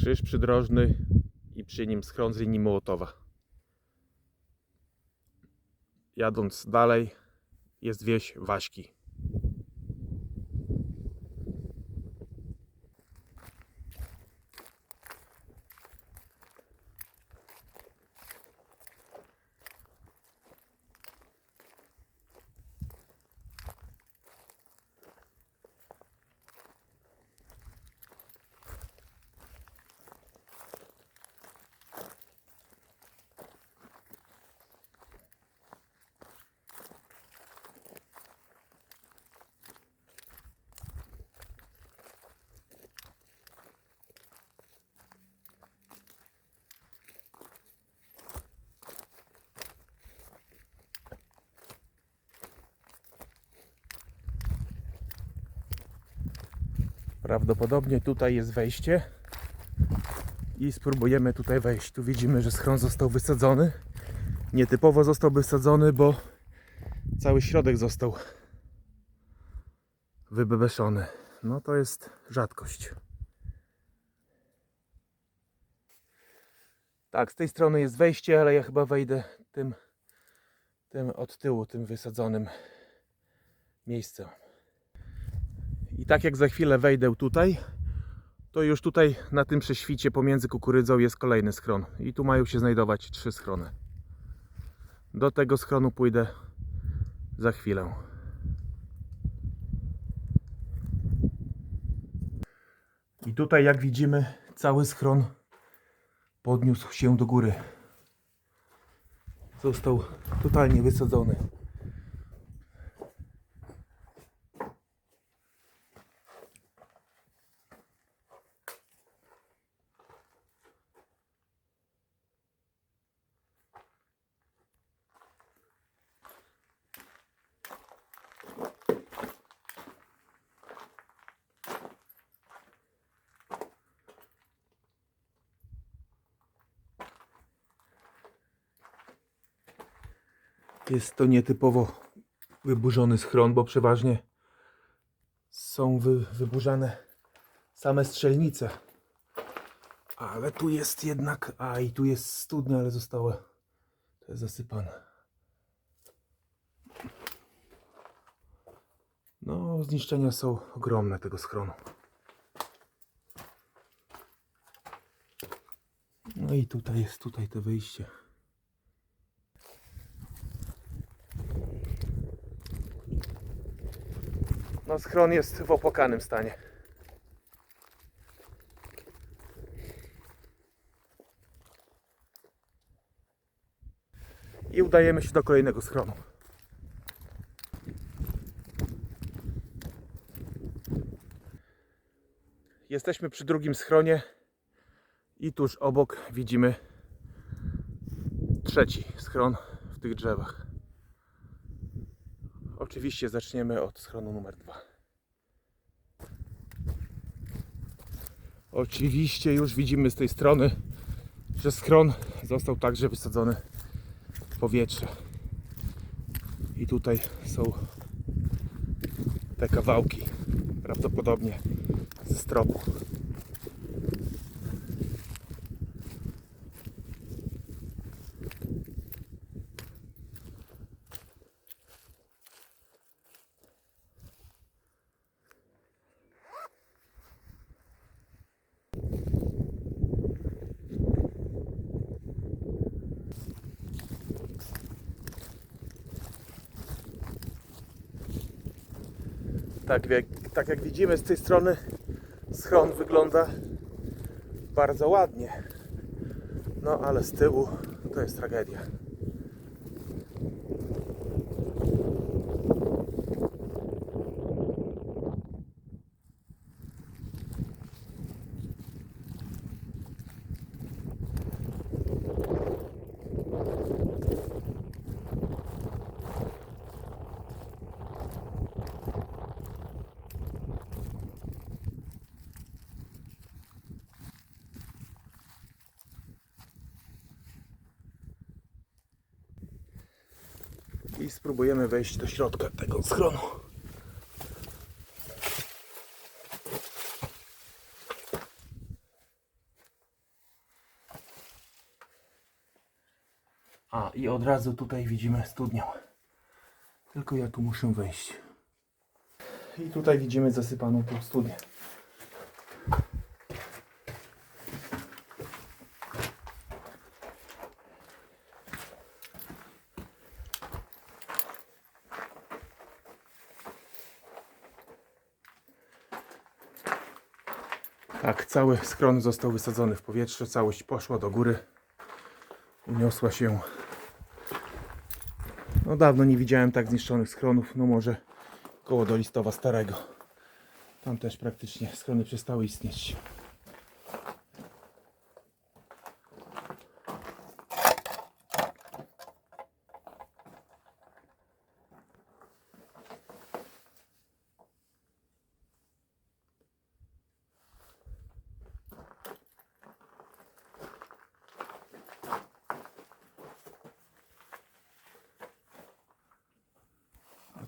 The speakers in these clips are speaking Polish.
krzyż przydrożny i przy nim schron z linii Mołotowa. Jadąc dalej jest wieś Waśki. Prawdopodobnie tutaj jest wejście i spróbujemy tutaj wejść. Tu widzimy, że schron został wysadzony. Nietypowo został wysadzony, bo cały środek został wybebeszony. No to jest rzadkość. Tak, z tej strony jest wejście, ale ja chyba wejdę tym, tym od tyłu, tym wysadzonym miejscem. I tak jak za chwilę wejdę tutaj, to już tutaj na tym prześwicie pomiędzy kukurydzą jest kolejny schron. I tu mają się znajdować trzy schrony. Do tego schronu pójdę za chwilę. I tutaj jak widzimy cały schron podniósł się do góry. Został totalnie wysadzony. Jest to nietypowo wyburzony schron, bo przeważnie są wy, wyburzane same strzelnice. Ale tu jest jednak, a i tu jest studnia, ale została to jest. No, zniszczenia są ogromne tego schronu. No i tutaj jest tutaj to wyjście. Schron jest w opłakanym stanie. I udajemy się do kolejnego schronu. Jesteśmy przy drugim schronie i tuż obok widzimy trzeci schron w tych drzewach. Oczywiście zaczniemy od schronu numer dwa. Oczywiście już widzimy z tej strony, że schron został także wysadzony w powietrze. I tutaj są te kawałki, prawdopodobnie ze stropu. Tak jak, tak jak widzimy z tej strony schron wygląda bardzo ładnie. No ale z tyłu to jest tragedia. spróbujemy wejść do środka tego schronu. A i od razu tutaj widzimy studnię. Tylko ja tu muszę wejść. I tutaj widzimy zasypaną tą studnię. Tak, cały skron został wysadzony w powietrze, całość poszła do góry. Uniosła się. No dawno nie widziałem tak zniszczonych schronów, no może koło do Listowa Starego. Tam też praktycznie schrony przestały istnieć.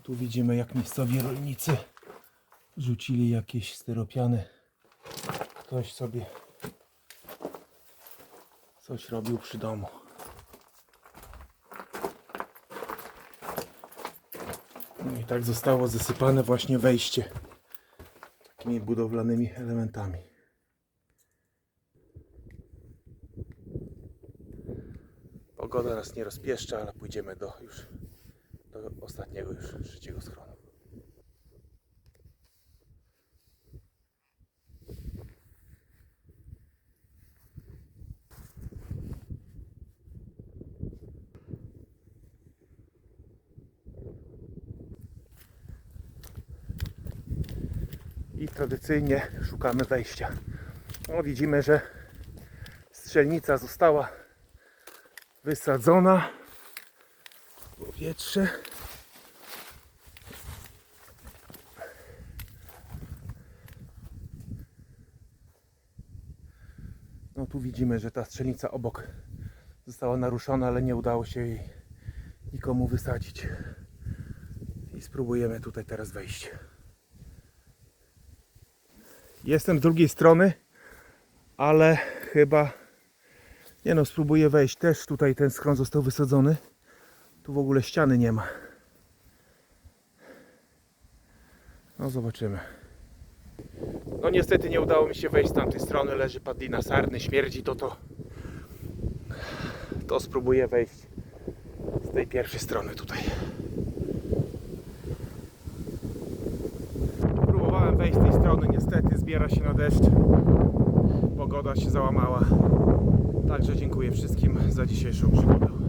Tu widzimy jak miejscowi rolnicy rzucili jakieś styropiany. Ktoś sobie coś robił przy domu. No i tak zostało zasypane właśnie wejście takimi budowlanymi elementami. Pogoda nas nie rozpieszcza, ale pójdziemy do już do ostatniego już trzeciego schronu. I tradycyjnie szukamy wejścia. No, widzimy, że strzelnica została wysadzona powietrze. No tu widzimy, że ta strzelnica obok została naruszona, ale nie udało się jej nikomu wysadzić. I spróbujemy tutaj teraz wejść. Jestem z drugiej strony, ale chyba nie no, spróbuję wejść. Też tutaj ten schron został wysadzony. Tu w ogóle ściany nie ma. No zobaczymy. No niestety nie udało mi się wejść z tamtej strony. Leży padlina sarny, śmierdzi to to. To spróbuję wejść z tej pierwszej strony tutaj. Próbowałem wejść z tej strony, niestety zbiera się na deszcz. Pogoda się załamała. Także dziękuję wszystkim za dzisiejszą przygodę.